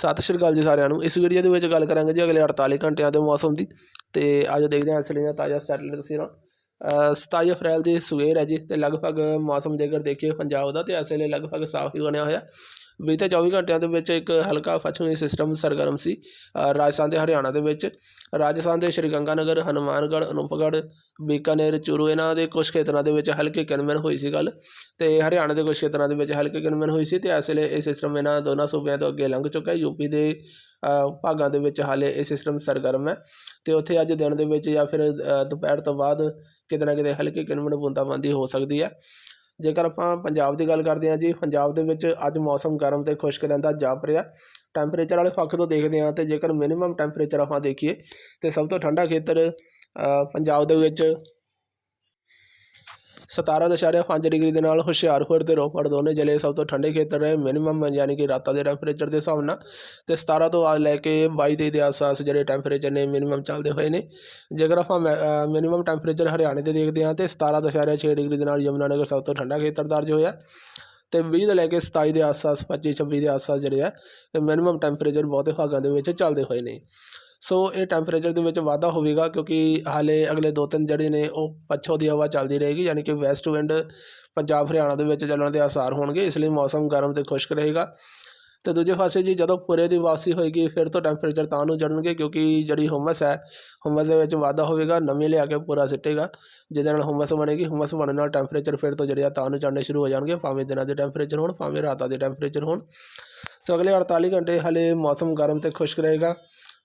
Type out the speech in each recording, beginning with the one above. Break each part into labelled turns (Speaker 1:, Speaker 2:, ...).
Speaker 1: ਸਤਿ ਸ਼੍ਰੀ ਅਕਾਲ ਜੀ ਸਾਰਿਆਂ ਨੂੰ। ਇਸ ਵੀਡੀਓ ਦੇ ਵਿੱਚ ਗੱਲ ਕਰਾਂਗੇ ਜੀ ਅਗਲੇ 48 ਘੰਟਿਆਂ ਦੇ ਮੌਸਮ ਦੀ। ਤੇ ਅੱਜ ਦੇਖਦੇ ਹਾਂ ਇਸ ਲਈ ਤਾਜ਼ਾ ਸੈਟਲਮੈਂਟ ਤਸਵੀਰਾਂ। ਅ, 27 ਅਪ੍ਰੈਲ ਦੀ ਸਵੇਰ ਹੈ ਜੀ ਤੇ ਲਗਭਗ ਮੌਸਮ ਜੇਕਰ ਦੇਖੀਏ ਪੰਜਾਬ ਦਾ ਤੇ ਇਸ ਵੇਲੇ ਲਗਭਗ ਸਾਫ਼ ਹੀ ਬਣਿਆ ਹੋਇਆ। ਬੀਤੇ 24 ਘੰਟਿਆਂ ਦੇ ਵਿੱਚ ਇੱਕ ਹਲਕਾ ਪੱਛਮੀ ਸਿਸਟਮ ਸਰਗਰਮ ਸੀ ਰਾਜਸਥਾਨ ਤੇ ਹਰਿਆਣਾ ਦੇ ਵਿੱਚ। ਰਾਜਸਥਾਨ ਦੇ ਸ਼੍ਰੀ ਗੰਗਾਨਗਰ, ਹਨੂਮਾਨਗੜ੍ਹ, ਅਨੂਪਗੜ੍ਹ, ਬੀਕਾਨੇਰ, ਚੂਰੂ, ਇਹਨਾਂ ਦੇ ਕੁਝ ਖੇਤਰਾਂ ਦੇ ਵਿੱਚ ਹਲਕੀ ਕਿਨਮਨ ਹੋਈ ਸੀ ਗੱਲ ਤੇ ਹਰਿਆਣਾ ਦੇ ਕੁਝ ਖੇਤਰਾਂ ਦੇ ਵਿੱਚ ਹਲਕੀ ਕਿਨਮਨ ਹੋਈ ਸੀ ਤੇ ਇਸ ਲਈ ਇਹ ਸਿਸਟਮ ਇਹਨਾਂ ਦੋਨਾਂ ਸੂਬਿਆਂ ਤੋਂ ਅੱਗੇ ਲੰਘ ਚੁੱਕਾ ਹੈ। ਯੂਪੀ ਦੇ ਭਾਗਾਂ ਦੇ ਵਿੱਚ ਹਾਲੇ ਇਹ ਸਿਸਟਮ ਸਰਗਰਮ ਹੈ ਤੇ ਉੱਥੇ ਅੱਜ ਦਿਨ ਦੇ ਵਿੱਚ ਜਾਂ ਫਿਰ ਦੁਪਹਿਰ ਤੋਂ ਬਾਅਦ ਕਿਤੇ ਨਾ ਕਿਤੇ ਹਲਕੀ ਕਿਨਮਨ ਬੂੰਦਾਬਾਂਦੀ ਹੋ ਸਕਦੀ ਹੈ। ਜੇਕਰ ਆਪਾਂ ਪੰਜਾਬ ਦੀ ਗੱਲ ਕਰਦੇ ਹਾਂ ਜੀ, ਪੰਜਾਬ ਦੇ ਵਿੱਚ ਅੱਜ ਮੌਸਮ ਗਰਮ ਅਤੇ ਖੁਸ਼ਕ ਰਹਿੰਦਾ ਜਾਪ ਰਿਹਾ। ਟੈਂਪਰੇਚਰ ਵਾਲੇ ਪੱਖ ਤੋਂ ਦੇਖਦੇ ਹਾਂ ਤੇ ਜੇਕਰ ਮਿਨੀਮਮ ਟੈਂਪਰੇਚਰ ਆਪਾਂ ਦੇਖੀਏ ਤੇ ਸਭ ਤੋਂ ਠੰਡਾ ਖੇਤਰ ਪੰਜਾਬ ਦੇ ਵਿੱਚ 17.5 ਡਿਗਰੀ ਦੇ ਨਾਲ ਹੁਸ਼ਿਆਰਪੁਰ ਤੇ ਰੋਪੜ ਦੋਨੇ ਜ਼ਿਲ੍ਹੇ ਸਭ ਤੋਂ ਠੰਡੇ ਖੇਤਰ ਰਹੇ ਮਿਨੀਮਮ ਯਾਨੀ ਕਿ ਰਾਤਾਂ ਦੇ ਟੈਂਪਰੇਚਰ ਦੇ ਹਿਸਾਬ ਨਾਲ। ਤੇ 17 ਤੋਂ ਆ ਲੈ ਕੇ 22 ਦੇ ਦੇ ਆਸ-ਪਾਸ ਜਿਹੜੇ ਟੈਂਪਰੇਚਰ ਨੇ ਮਿਨੀਮਮ ਚੱਲਦੇ ਹੋਏ ਨੇ। ਜੇਕਰ ਆਪਾਂ ਮਿਨੀਮਮ ਟੈਂਪਰੇਚਰ ਹਰਿਆਣੇ ਦੇ ਦੇਖਦੇ ਹਾਂ ਤੇ 17.6 ਡਿਗਰੀ ਦੇ ਨਾਲ ਯਮੁਨਾਨਗਰ ਸਭ ਤੋਂ ਠੰਡਾ ਖੇਤਰ ਦਰਜ ਹੋਇਆ। ਤੇ 20 ਤੋਂ ਲੈ ਕੇ 27 ਦੇ ਆਸ-ਪਾਸ 25 26 ਦੇ ਆਸ-ਪਾਸ ਜਿਹੜੇ ਆ ਇਹ ਮਿਨੀਮਮ ਟੈਂਪਰੇਚਰ ਬਹੁਤੇ ਭਾਗਾਂ ਦੇ ਵਿੱਚ ਚੱਲਦੇ ਹੋਏ ਨੇ। ਸੋ ਇਹ ਟੈਂਪਰੇਚਰ ਦੇ ਵਿੱਚ ਵਾਧਾ ਹੋਵੇਗਾ ਕਿਉਂਕਿ ਹਾਲੇ ਅਗਲੇ ਦੋ ਤਿੰਨ ਜਿਹੜੇ ਨੇ ਉਹ ਪੱਛੋਂ ਦੀ ਹਵਾ ਚੱਲਦੀ ਰਹੇਗੀ, ਯਾਨੀ ਕਿ ਵੈਸਟ ਵਿੰਡ ਪੰਜਾਬ, ਹਰਿਆਣਾ ਦੇ ਵਿੱਚ ਚੱਲਣ ਦੇ ਆਸਾਰ ਹੋਣਗੇ, ਇਸ ਲਈ ਮੌਸਮ ਗਰਮ ਤੇ ਖੁਸ਼ਕ ਰਹੇਗਾ। ਤੇ ਦੂਜੇ ਪਾਸੇ ਜੀ ਜਦੋਂ ਪੂਰੇ ਦੀ ਵਾਪਸੀ ਹੋਏਗੀ, ਫਿਰ ਤੋਂ ਟੈਂਪਰੇਚਰ ਤਾਂ ਨੂੰ ਚੜਨਗੇ ਕਿਉਂਕਿ ਜਿਹੜੀ ਹੁਮਸ ਹੈ ਹੁਮਸ ਦੇ ਵਿੱਚ ਵਾਧਾ ਹੋਵੇਗਾ, ਨਮੀ ਲਿਆ ਕੇ ਪੂਰਾ ਸਿੱਟੇਗਾ, ਜਿਹਦੇ ਨਾਲ ਹੁਮਸ ਬਣੇਗੀ ਹੁਮਸ ਬਣਨ ਨਾਲ ਟੈਂਪਰੇਚਰ ਫਿਰ ਤੋਂ ਜਿਹੜੇ ਆ ਤਾਂ ਨੂੰ ਚੜਨੇ ਸ਼ੁਰੂ ਹੋ ਜਾਣਗੇ, ਭਾਵੇਂ ਦਿਨਾਂ ਦੇ ਟੈਂਪਰੇਚਰ ਹੋਣ, ਭਾਵੇਂ ਰਾਤਾਂ ਦੇ ਟੈਂਪਰੇਚਰ ਹੋਣ। ਸੋ ਅਗਲੇ 48 ਘੰਟੇ ਹਲੇ ਮੌਸਮ ਗਰਮ ਤੇ ਖੁਸ਼ਕ ਰਹੇਗਾ।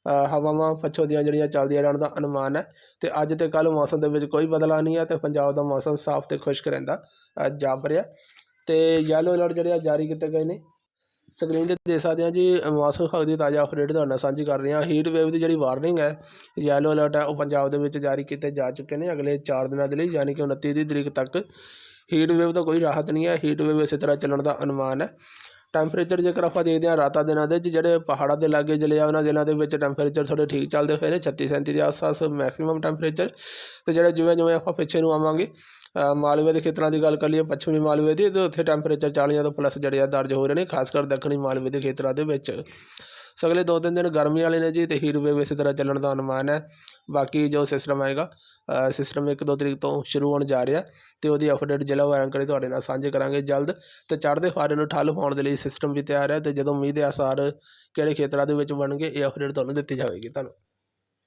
Speaker 1: ਹਵਾਵਾਂ ਪੱਛੋਂ ਦੀਆਂ ਜਿਹੜੀਆਂ ਚੱਲਦੀਆਂ ਰਹਿਣ ਦਾ ਅਨੁਮਾਨ ਹੈ ਤੇ ਅੱਜ ਤੇ ਕੱਲ ਮੌਸਮ ਦੇ ਵਿੱਚ ਕੋਈ ਬਦਲਾਅ ਨਹੀਂ ਹੈ ਤੇ ਪੰਜਾਬ ਦਾ ਮੌਸਮ ਸਾਫ਼ ਤੇ ਖੁਸ਼ਕ ਰਹਿੰਦਾ ਅ, ਜਾਪ ਰਿਹਾ। ਤੇ ਯੈਲੋ ਅਲਰਟ ਜਿਹੜੇ ਆ ਜਾਰੀ ਕੀਤੇ ਗਏ ਨੇ। ਸਕਰੀਨ ਤੇ ਦੇਖ ਸਕਦੇ ਹਾਂ ਜੀ ਮੌਸਮ ਵਿਭਾਗ ਦੀ ਤਾਜ਼ਾ ਅਪਡੇਟ ਤੁਹਾਡੇ ਨਾਲ ਸਾਂਝੀ ਕਰ ਰਹੇ ਹਾਂ। ਹੀਟ ਵੇਵ ਦੀ ਜਿਹੜੀ ਵਾਰਨਿੰਗ ਹੈ ਯੈਲੋ ਅਲਰਟ ਹੈ ਉਹ ਪੰਜਾਬ ਦੇ ਵਿੱਚ ਜਾਰੀ ਕੀਤੇ ਜਾ ਚੁੱਕੇ ਨੇ ਅਗਲੇ 4 ਦਿਨਾਂ ਦੇ ਲਈ ਯਾਨੀ ਕਿ 29 ਦੀ ਤਰੀਕ ਤੱਕ। ਹੀਟ ਵੇਵ ਦਾ ਕੋਈ ਰਾਹਤ ਨਹੀਂ ਹੈ ਹੀਟ ਵੇਵ ਇਸੇ ਤਰ੍ਹਾਂ ਚੱਲਣ ਦਾ ਅਨੁਮਾਨ ਹੈ। ਟੈਂਪਰੇਚਰ ਜੇਕਰ ਆਪਾਂ ਦੇਖਦੇ ਹਾਂ ਰਾਤਾਂ ਦਿਨਾਂ ਦੇ ਵਿੱਚ, ਜਿਹੜੇ ਪਹਾੜਾਂ ਦੇ ਲਾਗੇ ਜ਼ਿਲ੍ਹੇ ਆ, ਉਹਨਾਂ ਜ਼ਿਲ੍ਹਿਆਂ ਦੇ ਵਿੱਚ ਟੈਂਪਰੇਚਰ ਥੋੜ੍ਹੇ ਠੀਕ ਚੱਲਦੇ ਹੋਏ ਨੇ 36 37 ਦੇ ਆਸ-ਪਾਸ ਮੈਕਸਿਮਮ ਟੈਂਪਰੇਚਰ ਤੇ ਜਿਹੜੇ ਜਿਵੇਂ ਜਿਵੇਂ ਆਪਾਂ ਪਿੱਛੇ ਨੂੰ ਆਵਾਂਗੇ ਮਾਲਵੇ ਦੇ ਖੇਤਰਾਂ ਦੀ ਗੱਲ ਕਰ ਲਈਏ, ਪੱਛਮੀ ਮਾਲਵੇ ਦੀ, ਤੇ ਉੱਥੇ ਟੈਂਪਰੇਚਰ 40 ਤੋਂ ਪਲੱਸ ਜਿਹੜੇ ਆ ਦਰਜ ਹੋ ਰਹੇ ਨੇ, ਖਾਸ ਕਰ ਦੱਖਣੀ ਮਾਲਵੇ ਦੇ ਖੇਤਰਾਂ ਦੇ ਵਿੱਚ। ਸੋ ਅਗਲੇ ਦੋ ਤਿੰਨ ਦਿਨ ਗਰਮੀ ਵਾਲੇ ਨੇ ਜੀ ਤੇ ਹੀਟ ਵੇਵ ਇਸੇ ਤਰ੍ਹਾਂ ਚੱਲਣ ਦਾ ਅਨੁਮਾਨ ਹੈ। ਬਾਕੀ ਜੋ ਸਿਸਟਮ ਆਏਗਾ ਸਿਸਟਮ ਇੱਕ ਦੋ ਤਰੀਕ ਤੋਂ ਸ਼ੁਰੂ ਹੋਣ ਜਾ ਰਿਹਾ ਤੇ ਉਹਦੀ ਅਪਡੇਟ ਜ਼ਿਲ੍ਹਾ ਵਾਰੰਕੜੀ ਤੁਹਾਡੇ ਨਾਲ ਸਾਂਝੇ ਕਰਾਂਗੇ ਜਲਦ। ਤੇ ਚੜ੍ਹਦੇ ਫਾਰੇ ਨੂੰ ਠੱਲ ਪਾਉਣ ਦੇ ਲਈ ਸਿਸਟਮ ਵੀ ਤਿਆਰ ਹੈ ਤੇ ਜਦੋਂ ਮੀਂਹ ਦੇ ਆਸਾਰ ਕਿਹੜੇ ਖੇਤਰਾਂ ਦੇ ਵਿੱਚ ਬਣਨਗੇ, ਇਹ ਅਪਡੇਟ ਤੁਹਾਨੂੰ ਦਿੱਤੀ ਜਾਵੇਗੀ। ਧੰਨਵਾਦ।